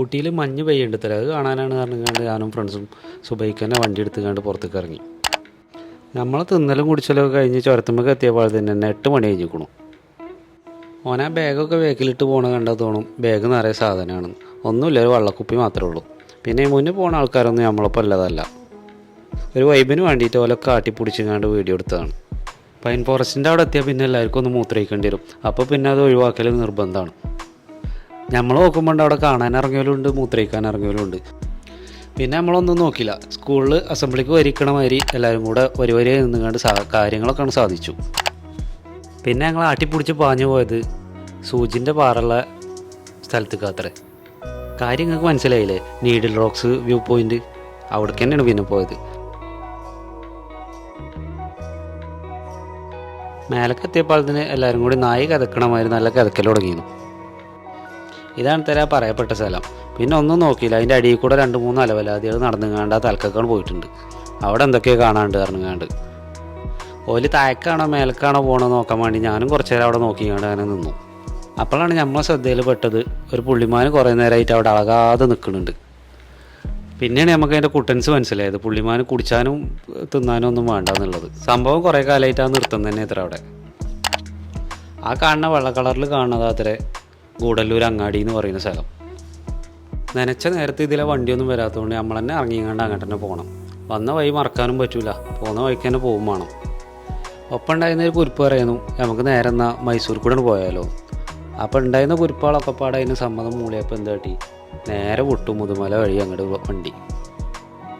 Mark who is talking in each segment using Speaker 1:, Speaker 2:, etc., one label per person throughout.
Speaker 1: ഊട്ടിയിൽ മഞ്ഞ് പെയ്യുണ്ട് തരാം അത് കാണാനാണ് പറഞ്ഞുകൊണ്ട് ഞാനും ഫ്രണ്ട്സും സുബൈക്ക് തന്നെ വണ്ടി എടുത്തുകൊണ്ട് പുറത്തേക്ക് ഇറങ്ങി. നമ്മൾ തിന്നലും കുടിച്ചലും ഒക്കെ കഴിഞ്ഞ് ചുരത്തുമ്പോൾ എത്തിയപ്പോൾ തന്നെ എട്ട് മണി കഴിഞ്ഞിരിക്കണു. ഓനാ ബാഗൊക്കെ ബാക്കിലിട്ട് പോണ കണ്ടാൽ തോന്നും ബാഗ് നിറയെ സാധനമാണ്. ഒന്നുമില്ല ഒരു വള്ളക്കുപ്പി മാത്രമേ ഉള്ളൂ. പിന്നെ മുന്നേ പോണ ആൾക്കാരൊന്നും നമ്മളൊപ്പം അല്ലതല്ല ഒരു വൈബിന് വേണ്ടിയിട്ട് ഓലൊക്കെ കാട്ടിപ്പിടിച്ചിങ്ങാണ്ട് വീഡിയോ എടുത്തതാണ്. പൈൻ ഫോറസ്റ്റിന്റെ അവിടെ എത്തിയാൽ പിന്നെ എല്ലാവർക്കും ഒന്ന് മൂത്രയിക്കേണ്ടി വരും. അപ്പോൾ പിന്നെ അത് ഒഴിവാക്കൽ നിർബന്ധമാണ്. നമ്മൾ നോക്കുമ്പോൾ അവിടെ കാണാൻ ഇറങ്ങിയവരുണ്ട് മൂത്രയിക്കാൻ ഇറങ്ങിയവരുണ്ട്. പിന്നെ നമ്മളൊന്നും നോക്കില്ല. സ്കൂളിൽ അസംബ്ലിക്ക് വരിക്കണ മാതിരി എല്ലാവരും കൂടെ ഒരു വരെ നിന്നുകൊണ്ട് സാ കാര്യങ്ങളൊക്കെ ആണ് സാധിച്ചു. പിന്നെ ഞങ്ങൾ ആട്ടിപ്പിടിച്ച് പാഞ്ഞു പോയത് സൂചിന്റെ പാറുള്ള സ്ഥലത്തേക്ക് അത്രേ കാര്യം നിങ്ങൾക്ക് മനസ്സിലായില്ലേ? നീഡിൽ റോക്സ് വ്യൂ പോയിന്റ് അവിടേക്ക് തന്നെയാണ് പിന്നെ പോയത്. മേലക്കെത്തിയപ്പോൾ തന്നെ എല്ലാവരും കൂടി നായി കതക്കണമാതിരി നല്ല കതക്കൽ തുടങ്ങിയിരുന്നു. ഇതാണ് തരാ പറയപ്പെട്ട സ്ഥലം. പിന്നെ ഒന്നും നോക്കിയില്ല. അതിന്റെ അടിയിൽ കൂടെ രണ്ട് മൂന്ന് അലവലാദികൾ നടന്നുങ്ങാണ്ട് ആ തലക്കൊക്കെ പോയിട്ടുണ്ട്. അവിടെ എന്തൊക്കെയോ കാണാണ്ട് പറഞ്ഞുങ്ങാണ്ട്. ഓൽ താഴേക്കാണോ മേലക്കാണോ പോകണോ നോക്കാൻ വേണ്ടി ഞാനും കുറച്ച് നേരം അവിടെ നോക്കിക്കാണ്ട് അങ്ങനെ നിന്നു. അപ്പോഴാണ് നമ്മളെ ശ്രദ്ധയിൽ പെട്ടത് ഒരു പുള്ളിമാൻ കുറേ നേരമായിട്ട് അവിടെ അളകാതെ നിൽക്കുന്നുണ്ട്. പിന്നെയാണ് നമുക്ക് അതിന്റെ കുട്ടൻസ് മനസ്സിലായത്. പുള്ളിമാൻ കുടിച്ചാനും തിന്നാനും ഒന്നും വേണ്ട എന്നുള്ളത്. സംഭവം കുറേ കാലമായിട്ട് ആ തന്നെ ഇത്ര അവിടെ. ആ കാണുന്ന വെള്ള കളറിൽ കാണുന്നത് അത്രേ. ഗൂഡല്ലൂർ അങ്ങാടി എന്ന് പറയുന്ന സ്ഥലം. നനച്ച നേരത്തെ ഇതിലെ വണ്ടിയൊന്നും വരാത്തതുകൊണ്ട് നമ്മൾ തന്നെ ഇറങ്ങിങ്ങാണ്ട് അങ്ങോട്ട് തന്നെ പോകണം. വന്ന വഴി മറക്കാനും പറ്റൂല. പോകുന്ന വഴിക്ക് തന്നെ പോകും വേണം. ഒപ്പം ഉണ്ടായിരുന്ന ഒരു കുരിപ്പ് പറയുന്നു നമുക്ക് നേരെ എന്നാൽ മൈസൂർ കൂടെ പോയാലോ? അപ്പോൾ ഉണ്ടായിരുന്ന കുരിപ്പുകളൊക്കെ പാടെ അതിന് സമ്മതം മൂളിയപ്പോൾ എന്താ നേരെ വിട്ടു മുതുമല വഴി അങ്ങോട്ട് വണ്ടി.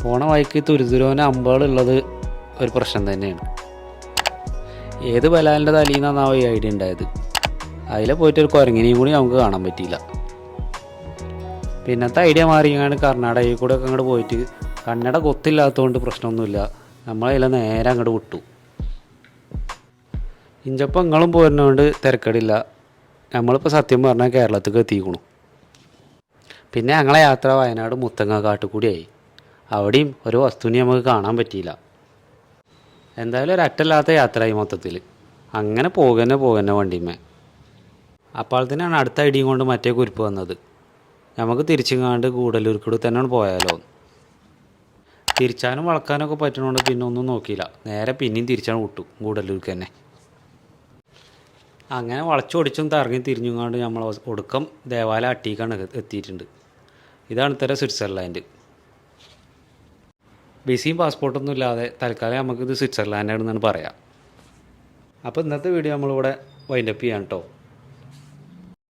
Speaker 1: പോണ വഴിക്ക് തുരുതുരോന അമ്പകളുള്ളത് ഒരു പ്രശ്നം തന്നെയാണ്. ഏത് ബലാലിന്റെ തലയിൽ നിന്നാണ് ഐഡിയ ഉണ്ടായത്? അതിലെ പോയിട്ട് ഒരു കുരങ്ങിനെയും കൂടി നമുക്ക് കാണാൻ പറ്റിയില്ല. പിന്നത്തെ ഐഡിയ മാറിയാണ് കർണാടകയിൽ കൂടെ ഒക്കെ അങ്ങോട്ട് പോയിട്ട് കന്നഡ കൊത്തില്ലാത്തതുകൊണ്ട് പ്രശ്നമൊന്നുമില്ല. നമ്മളതിലെ നേരെ അങ്ങോട്ട് വിട്ടു. ഇഞ്ചപ്പം നിങ്ങളും പോരുന്നതുകൊണ്ട് തിരക്കടില്ല. നമ്മളിപ്പോൾ സത്യം പറഞ്ഞാൽ കേരളത്തിലേക്ക് എത്തിക്കണു. പിന്നെ ഞങ്ങളെ യാത്ര വയനാട് മുത്തങ്ങ കാട്ടുകൂടിയായി അവിടെയും ഒരു വസ്തുവിനെ നമുക്ക് കാണാൻ പറ്റിയില്ല. എന്തായാലും ഒരു അറ്റല്ലാത്ത യാത്രയായി മൊത്തത്തിൽ അങ്ങനെ പോകുന്നെ പോകുന്നെ വണ്ടിമേ അപ്പോഴത്തേനാണ് അടുത്ത ഐഡിയും കൊണ്ട് മറ്റേ കുരിപ്പ് വന്നത്. നമുക്ക് തിരിച്ചുങ്ങാണ്ട് ഗൂഡല്ലൂർക്കൂടെ തന്നെയാണ് പോയാലോ. തിരിച്ചാനും വളക്കാനൊക്കെ പറ്റണോണ്ട് പിന്നെ ഒന്നും നോക്കിയില്ല. നേരെ പിന്നെയും തിരിച്ചാണ് വിട്ടു ഗൂഡല്ലൂർക്ക് തന്നെ. അങ്ങനെ വളച്ചൊടിച്ചും തറങ്ങി തിരിഞ്ഞുങ്ങാണ്ട് നമ്മൾ ഒടുക്കം ദേവാലയ അട്ടിക്കാണ് എത്തിയിട്ടുണ്ട്. ഇതാണ് ഇത്തരം സ്വിറ്റ്സർലാൻഡ്. വിസയും പാസ്പോർട്ടൊന്നും ഇല്ലാതെ തൽക്കാലം നമുക്കിത് സ്വിറ്റ്സർലാൻഡാണെന്നാണ് പറയാം. അപ്പോൾ ഇന്നത്തെ വീഡിയോ നമ്മളിവിടെ വൈൻഡപ്പ് ചെയ്യാം കേട്ടോ